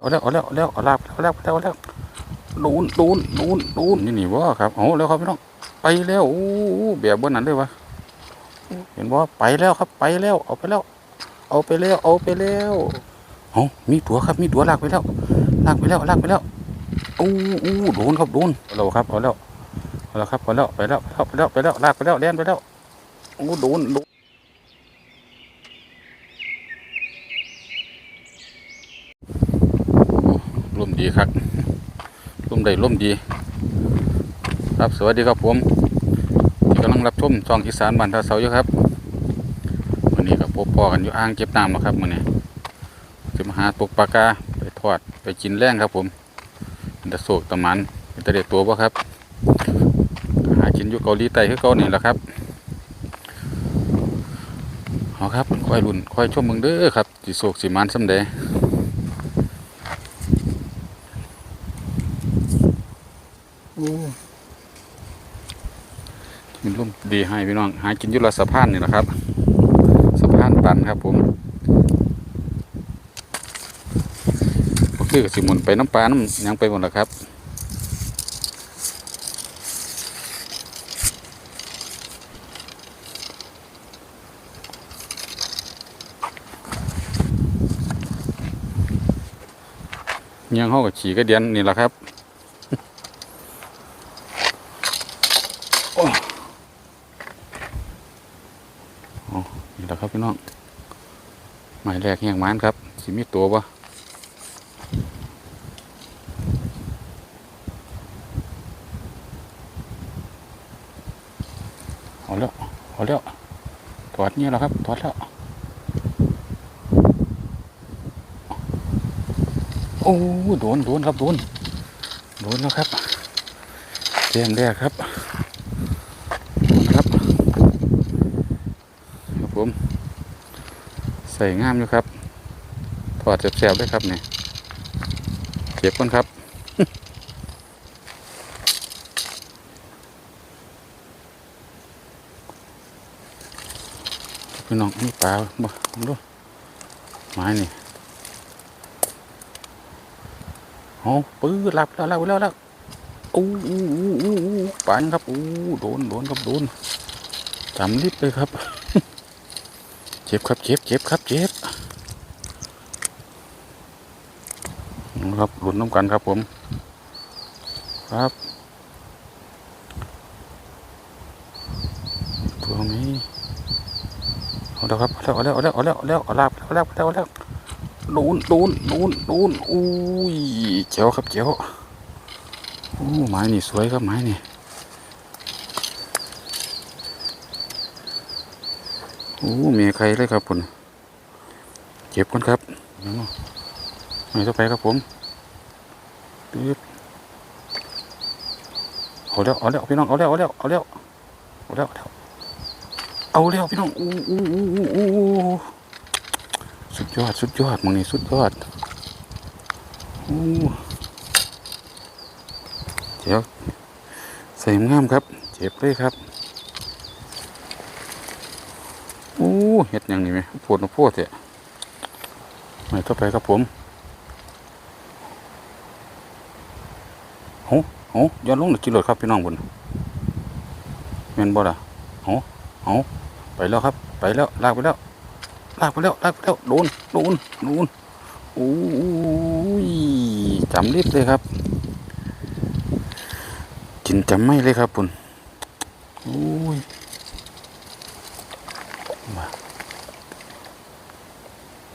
เอาแล้วเอาแล้วเอาแล้วเอาลาบเอาแล้วเอาแล้วเอาแล้วดูนดูนดูนดูนนี่นี่วะครับเอาแล้วครับพี่น้องไปแล้วโอ้แบบบนนั้นเลยวะเห็นว่าไปแล้วครับไปแล้ว เอาไปแล้ว เอาไปแล้ว เอาไปแล้วเอามีตัวครับมีตัวลากไปแล้วลากไปแล้วลากไปแล้วอู้อู้โดนครับโดนเอาครับเอาแล้วเอาแล้วครับเอาแล้วไปแล้วไปแล้วไปแล้วไปแล้วลากไปแล้วเล่นไปแล้วโอ้โดนโดน ร่มดีครับร่ มใดร่มดี ครับสวัสดีครับผมที่กำลังรับชมช่องอีสานบ้านท่าเสาอยู่ครับวันนี้กับพบพ่อกันอยู่อ่างเก็บน้ำนะครับวันนี้จะมาหาตกปลากาไปทอดไปกินแรงครับผมเป็นตะโศกตะมันเป็นตะเด็ดตัวป่ะครับหากินอยู่เกาหลีใต้คือเกานี่แหละครับเอาครับคอยรุ่นคอยชมมึงเด้อครับสิโศกสิมันสำเด มีร่มดีให้พี่น้อง หากินยุลสะพานนี่แหละครับ สะพานตันครับผมก็คือสิหมุนไปน้ำปลาน้ำยังไปหมดแล้วครับยังห้อกับขี่กระเดียนนี่แหละครับ นี่แหละครับพี่น้อง หมายแรกแห่งมันครับ สิมีตัวปะเอาแล้วเอาแล้วถอดเนี่ยแล้วครับถอดแล้ว โอ้โดนโดนครับโดนโดนแล้วครับเกมแรกครับโดนครับ ครับผมใส่งามอยู่ครับถอดแสบๆด้วยครับเนี่ยเก็บก่อนครับพี่น้องนี่ปลาบ่ดูไม้นี่โอ้ปื้อหลับแล้วหลับแล้วแล้วอู้อู้อู้อู้ปานครับอู้โดนโดนครับโดนจำลิบเลยครับ จ็บครับเจ็บเจ็บครับเจ็บครับหลุนน้ำกันครับผม ครับตัวนี้เอาแล้วครับเอาแล้วเอาแล้วเอาแล้วเอาแล้วเอาลาบเอาแล้วเอาแล้วเอาแล้วนูนนูนนูนนูนอุ้ยเจ๋วครับเจ๋วโอ้ไม้นี่สวยครับไม้นี่ โอ้มีใครเลยครับผมเก็บก่อนครับเอามาไม่ต้องไปครับผมตึ๊บเอาแล้วเอาแล้วพี่น้องเอาแล้วเอาแล้วเอาแล้วเอาแล้วเอาแล้วเอาแล้วพี่น้องอู้อู้อู้อู้อู้สุดยอดสุดยอดมึงนี่สุดยอดอู้เจ๋วใส่งามครับ เจ็บเลยครับ โอ้ เห็ดหยังนี่ไหมปวดมาปวดเถอะไม่ต่อไปครับผมโอ้โอ้ย้อนลงหนึ่งกิโลครับพี่น้องบนเมนบ่ล่ะโอ้โอ้ไปแล้วครับ ไปแล้ว ลากไปแล้ว ลากไปแล้ว ลากไปแล้ว โดน โดน โดนโอ้ยจำรีบเลยครับ กินจำไม่เลยครับปุ่นโอ้ย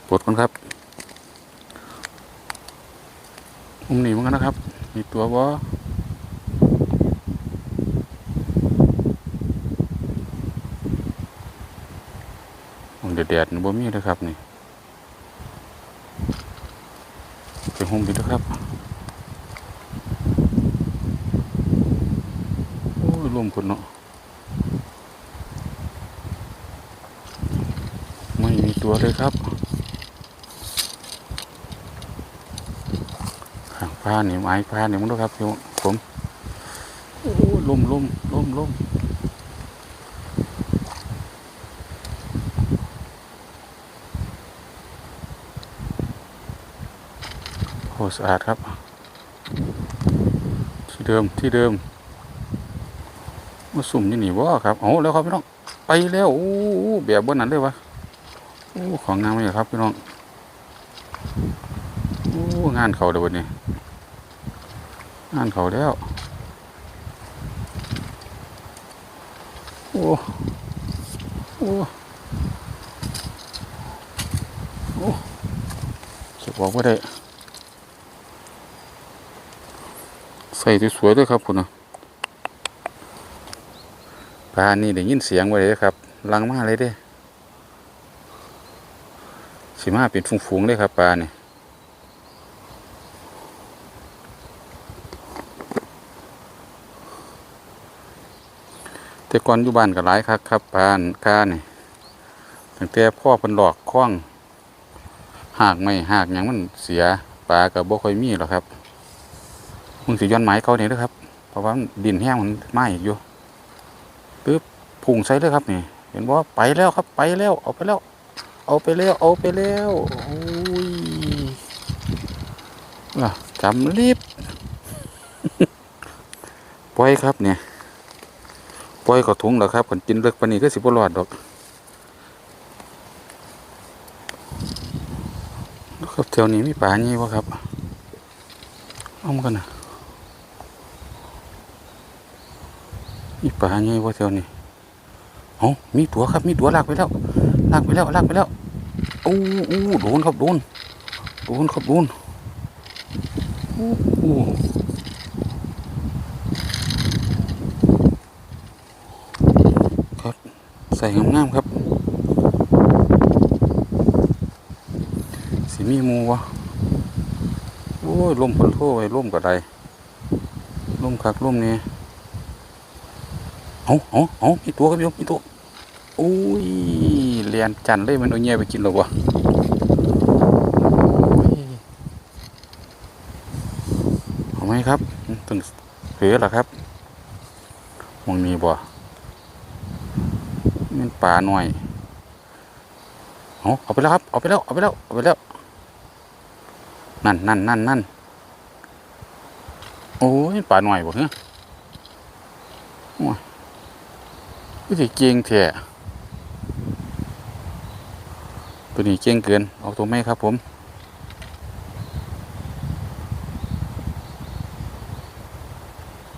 ปลดมันครับอุ้มหนีมันกันนะครับ มี ตัวบ่อุ้มแดดๆบ่มีเลยครับนี่ไปหุ้มดีด้วยครับโอ้ยลมคนเนาะไม่มีตัวเลยครับ หางผ้านี่ไม้ผ้านี่มึงดูครับพี่ผมโอ้ลมลมลมลมโอ้สะอาดครับ ที่เดิมที่เดิมมาสุ่มนี่หนี่บ่ครับเอาแล้วครับพี่น้องไปแล้วโอ้แบบบนนั้นเลยวะโอ้ของงามเลยครับพี่น้องโอ้งานเขาเดี๋ยววัน นี้งานเขาแล้ว โอ้ โอ้โอ้จะบอกว่าได้ ใส่สวยๆด้วยครับคุณนะปลานี่ได้ยินเสียงไว้เลยครับ ลังมากเลยเด้สีมาเป็นฟุ้งๆเลยครับปลาเนี่ย แต่ก่อนอยู่บ้านก็หลายครับครับปลาอันกานี่ตั้งแต่พ่อเพิ่นหลอกคล้องหากไม่หากหยังมันเสียปลาก็บ่ค่อยมีหรอกครับมึงสิย้อนไม้เขาเนี่ยนะครับ เพราะว่าดินแห้งมันไหม้อยู่ปึ๊บพุ่งใส่เลยครับนี่ เห็นว่าไปแล้วครับไปแล้วเอาไปแล้ว เอาไปแล้วเอาไปแล้วโอ้ยอะจำรีบปล่อยครับเนี่ย ปล่อยเขอถุงแล้วครับคนกินเลิกปนี้ก็สิบรอดดอกครับแถวนี้มีป่างี้วะครับเอามกันนะมีปลาไงวะเท่านี้เอ้ามีตัวครับมีตัวลากไปแล้วลากไปแล้วลากไปแล้วโอ้โอ้โดนครับโดนโดนครับโดนโอ้โอ้ครับ ใส่งามๆครับสีมีมูวะโอ้ยลมพลโทไว้ลมก็ได้ลมคักลมเนี่ยเอาเอาเอามีตัวครับโยมมีตัวอุ้ยเรียนจันเลยมันเอาเงี้ยไปกินหรอวะเอาไหมครับตึงเผือหรอครับมองมีบ่ มันป่าหน่อยเอาเอาไปแล้วครับ เอาไปแล้ว เอาไปแล้ว เอาไปแล้ว นั่นนั่นนั่นนั่นโอ้ยป่าหน่อยบ่เฮ้ยก็สิเก่งแท้ตัวนี้เก่งเกิน เอาตัวไม่ครับผม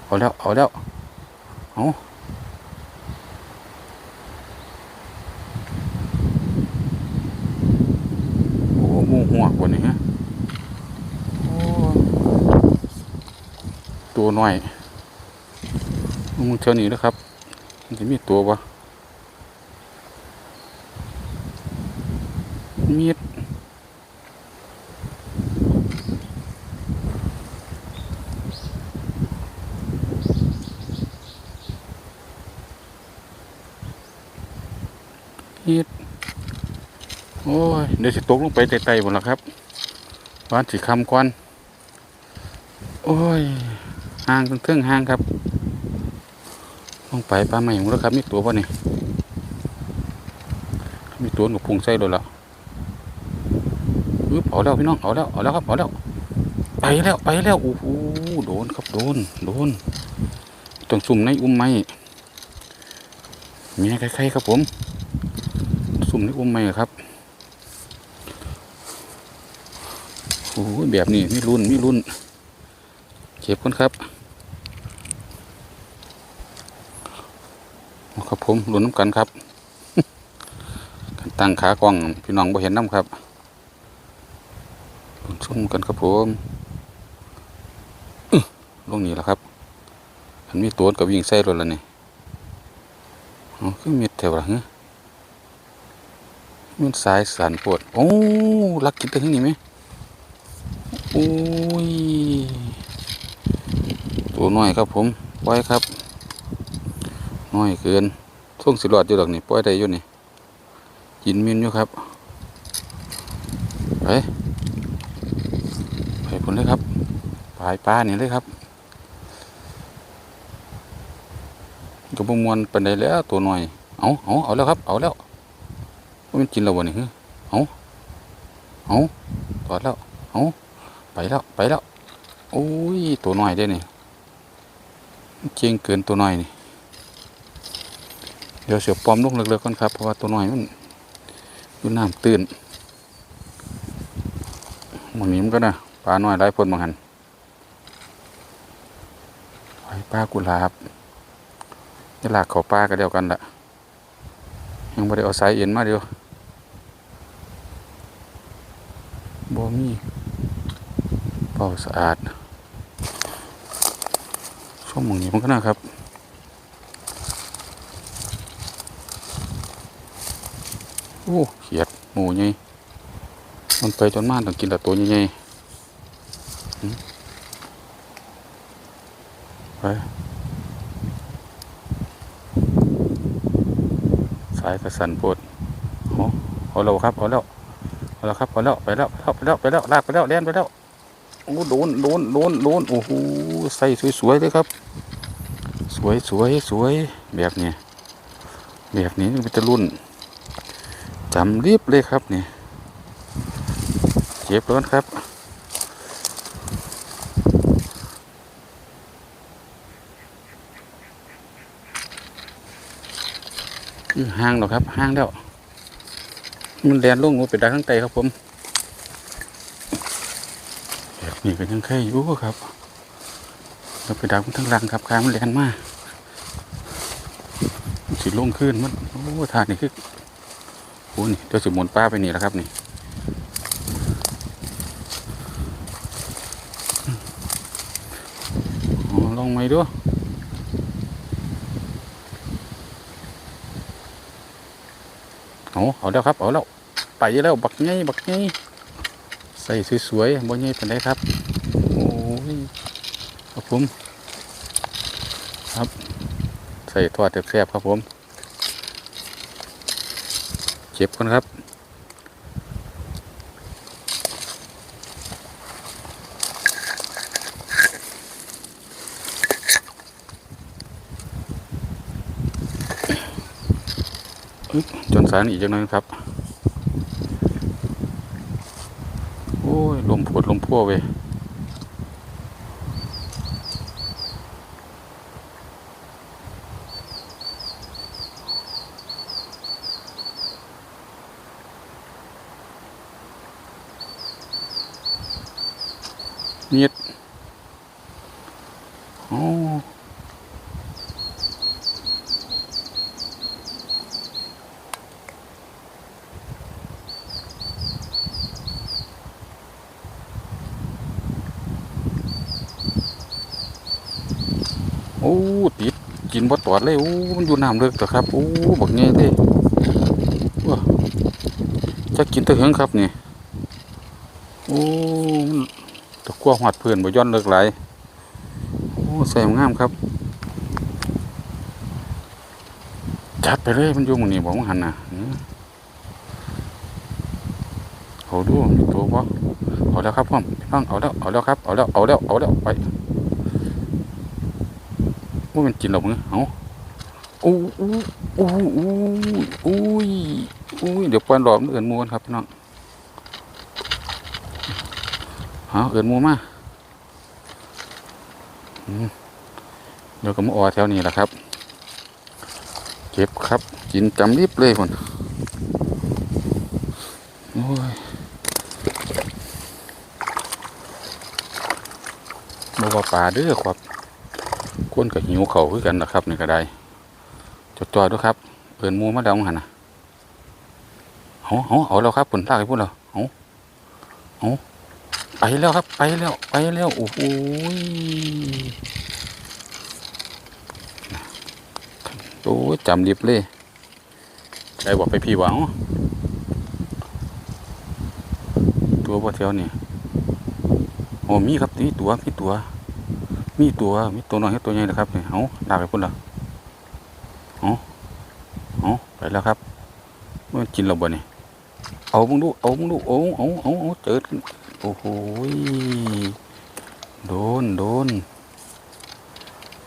เอาแล้ว เอาแล้ว เอาโอ้ หมูหัวกว่านี้ฮะโอ้ตัวน้อยมึงเท่านี้แล้วครับ มันจะมีตัวปะมีดมีด โอ้ยเดี๋ยวสิตกลงไปไต่ๆหมดแล้วครับบ้านสีคำกวนโอ้ยห่างเครื่องห่างครับลงไปปลาใหม่หมดแล้วครับมีตัวป่ะนี่มีตัวหนูพุงใส่เลยละปึ๊บเอาแล้วพี่น้องเอาแล้วเอาแล้วครับเอาแล้วไปแล้วไปแล้วโอ้โหโดนครับโดนโดนต้องสุ่มในอุ้มไม้มีใครๆครับผม สุ่มในอุ้มไม้ครับ อ้โหแบบนี้มีรุ่นมีรุ่นเจ็บคนครับครับผมหลุนน้ำกันครับตั้งขากล้องพี่น้องบ่เห็นน้ำครับหลุนชุ่มกันครับผมลงนี้แหละครับมันมีตัวกับวิ่งใส่รถแล้วนี่อ๋อคือมีแถวหลังมันสายสารปวดโอ้ลักกินตัวที่นี่ไหม อ้ยตัวน้อยครับผมปล่อยครับน้อยเกินส่งสิรอดอยู่ดอกนี่ปล่อยได้อยู่นี่กินมินอยู่ครับไปไปผลเลยครับปลายปลาเนี่ยเลยครับกระบมวนเป็นได้แล้วตัวหน่อย เอาเอาเอาแล้วครับ เอาแล้วมันกินแล้ววะนี่ฮึเอาเอาตอดแล้วเอา ไปแล้วไปแล้วโอ้ยตัวน้อยได้นี่เจียงเกินตัวน้อยนี่เดี๋ยวเสือปลอมลงเลิกๆก่อนครับเพราะว่าตัวน้อยมันอยู่น้ำตื้นมันนี้มันก็นะปลาน้อยหลายพ่นบางหันไปปลากุหลาบจะลากเขาปลาก็เดียวกันแหละยังไม่ได้เอาสายเอ็นมาเดียวบ่มี เป่าสะอาด ช่วงหมองนี้มันก็นะครับโอ้เขียดหมูใหญ่มันไปจนมากต้องกินแต่ตัวใหญ่ๆไปสายกระสันปวดโอ้เอาล้วครับเอาแล้วเอาแล้วครับเอาล้วไปแล้วไปแล้วไปแล้วไปแล้วลากไปแล้วเล่นไปแล้ว โอ้โดนโดนโดนโดนโอ้โหใส่สวยๆเลยครับ สวยสวยสวยแบบนี้แบบนี้มันจะรุ่นจำรีบเลยครับนี่เจ็บร้อนครับห้างแล้วครับห้างแล้วมันแดนลงงูไปดักข้างใต้ครับผมแบบ นี้ก็ยังแค่อยู่ครับเราไปดักมันทั้งรังครับค้างมันแดนมากมันสิลงขึ้นมันโอ้ทานนี่คือโอ้นี่เดี๋ยวสิหมุนป้าไปนี่แล้วครับนี่ลองไหมดูเอาเอาแล้วครับ เอาแล้ว ไปแล้ว บักไงบักไง ใส่สวยๆบ่ไงเป็นไรครับ โอ้ยครับผม ครับใส่ทอดแซ่บๆครับผมเจ็บกันครับอึ๊บจนสารอีกจังนั้นครับ โอ้ย ลมปวดลมพัวเว้ยเนียดโอ้โอ้ติด กิน บ่ตอดเลยโอ้มันอยู่น้ำเลิกแต่ครับโอ้บักเงี้ยเลยว้าจะกินตะเหิงครับนี่โอ้ตะกั่วหอดเพื่อนบ่ย้อนเลิกไหลายโอ้ใส่งามครับจัดไปเลยมันอยู่มึงนี่บอกว่าหันนะเอาดูตัวบ่เอาแล้วครับพ่อพี่น้องเอาแล้วเอาแล้วครับเอาแล้วเอาแล้วเอาแล้วไป ว่ามันกินหรอกมึงเอาอู้อู้อู้อู้อู้ยอู้ยเดี๋ยวปล่อยหลอมเอื่นมวนครับพี่น้องเอาเอื่นมูมาเดี๋ยวก็มาออแถวนี้แหละครับเก็บครับกินจำรีบเลยคนโอ้ยบ่ว่าป่าเด้อครับ คนกับหิวเขาคือกันนะครับนี่ก็ได้จดจ่อด้วยครับเปินมูมาดองหันนะเอาเอาเอาแล้วครับผลลากให้พูดเราเอาเอาไปแล้วครับไปแล้วไปแล้วโอ้โหโอ้จำรีบเลยได้บอกไปพี่หวังตัวบ่เทียวนี่โอ้มีครับมีตัวมีตัว มีตัวมีตัวน้อยตัวใหญ่นะครับนี่เอาดาบไปพุ่นละเอาเอาไปแล้วครับมันกินเราบ่นี่ยเอามึงดูเอามึงดูเอาเอาเอาเอาเจอโอ้โหโดนโดน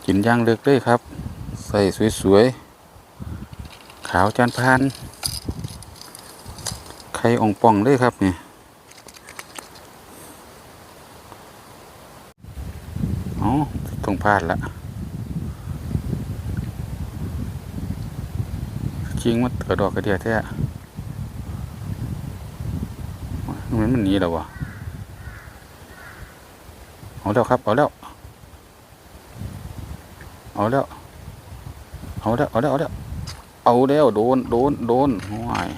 กินย่างเลือกเลยครับ ใส่สวยๆขาวจานพานไข่องป่องเลยครับเนี่ย เอาต้อง พลาดละคิงมันกระดอกกระเดียแท้มันมันหนีแล้ววะเอาแล้วครับ เอาแล้ว เอาแล้ว เอาแล้ว เอาแล้ว เอาแล้ว เอาแล้ว โดน โดน โดนห่วย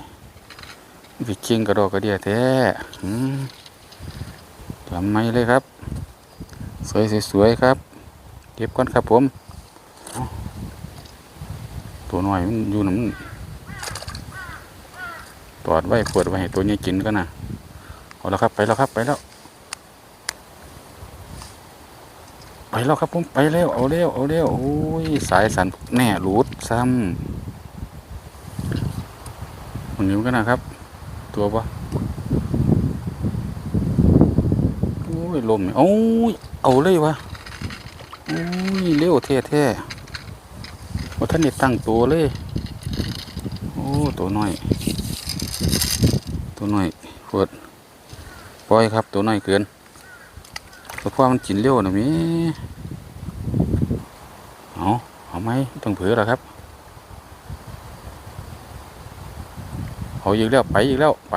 พี่คิงกระดอกกระเดียแท้ทำไมเลยครับ สวยสวยๆครับ เก็บก่อนครับผมตัวหน้อยมันอยู่น้ำตอดไว้ปิดไว้ให้ตัวนี้กินกันนะเอาแล้วครับไปแล้วครับไปแล้ว ไปแล้วครับผมไปแล้วเอาเร็วเอาเร็วโอ้ยสายสันแน่รูดซ้ำมันนิ้วกันนะครับ ตัวปะโอ้ยลมเนี่ยโอ้ยเอาเลยวะ อ้ยเร็วแท้แท้ๆว่าท่านนี่ตั้งตัวเลย โอ้ตัวน้อย ตัวน้อยปวดปล่อยครับ ตัวน้อยเกินเพราะว่ามันกินเร็วนะมีเอาเอาไหมต้องเผือแล้วครับ เอาอีกแล้วไปอีกแล้วไป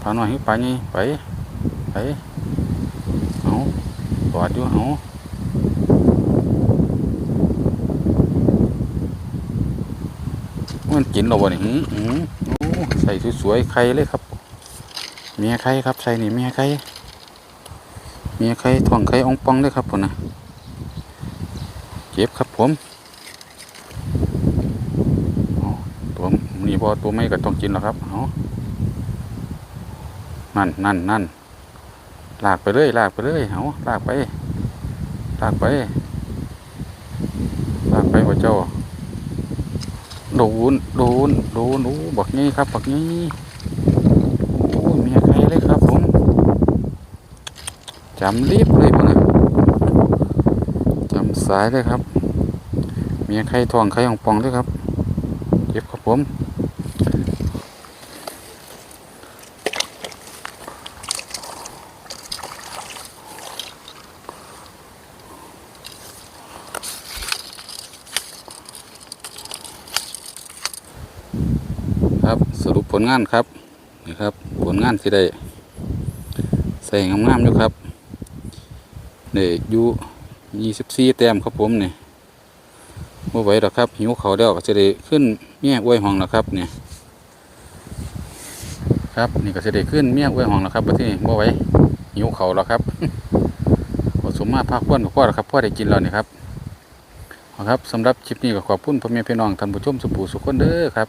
พาหน่อยให้ไปนี่ไปไป อดอยู่เอามันกินเราบ่นี่หือหือโอ้ใส่สวยๆไข่เลยครับ เมียไข่ครับ ใส่นี่เมียไข่เมียไข่ถ่วงไข่องปองเลยครับผมนะเก็บครับผมตัวนี่พอตัวไม่ก็ต้องกินแล้วครับเอานั่นนั่นนั่นลากไปเลยลากไปเลยเอาลากไป ลากไปลากไปว่าเจ้าโดนโดนโดนโอ้บักนี้ครับบักนี้โอ้ยเมียใครเลยครับผมจำรีบเลยพวกนะจำสายเลยครับเมียใครทองใครของปองเลยครับ เจ็บครับผม ครับ สรุปผลงานครับนี่ครับ ผลงานที่ได้ใส่งามๆอยู่ครับเนี่ยอยู่ยี่สิบสี่แต้มครับผมเนี่ยเมื่อไหวหรอกครับ หิวเขาแล้วก็จะได้ขึ้นเมียอวยห้องแล้วครับเนี่ยครับนี่ก็จะได้ขึ้นเมียอวยห้องแล้วครับประเทศเมื่อไหวหิวเขาแล้วครับผสมมาพักพ้วนกับพ่อแล้วครับพ่อได้กินแล้วนี่ครับครับสำหรับคลิปนี้ก็ขอบคุณพ่อแม่พี่น้องท่านผู้ชมสุภูสุขคนเด้อครับ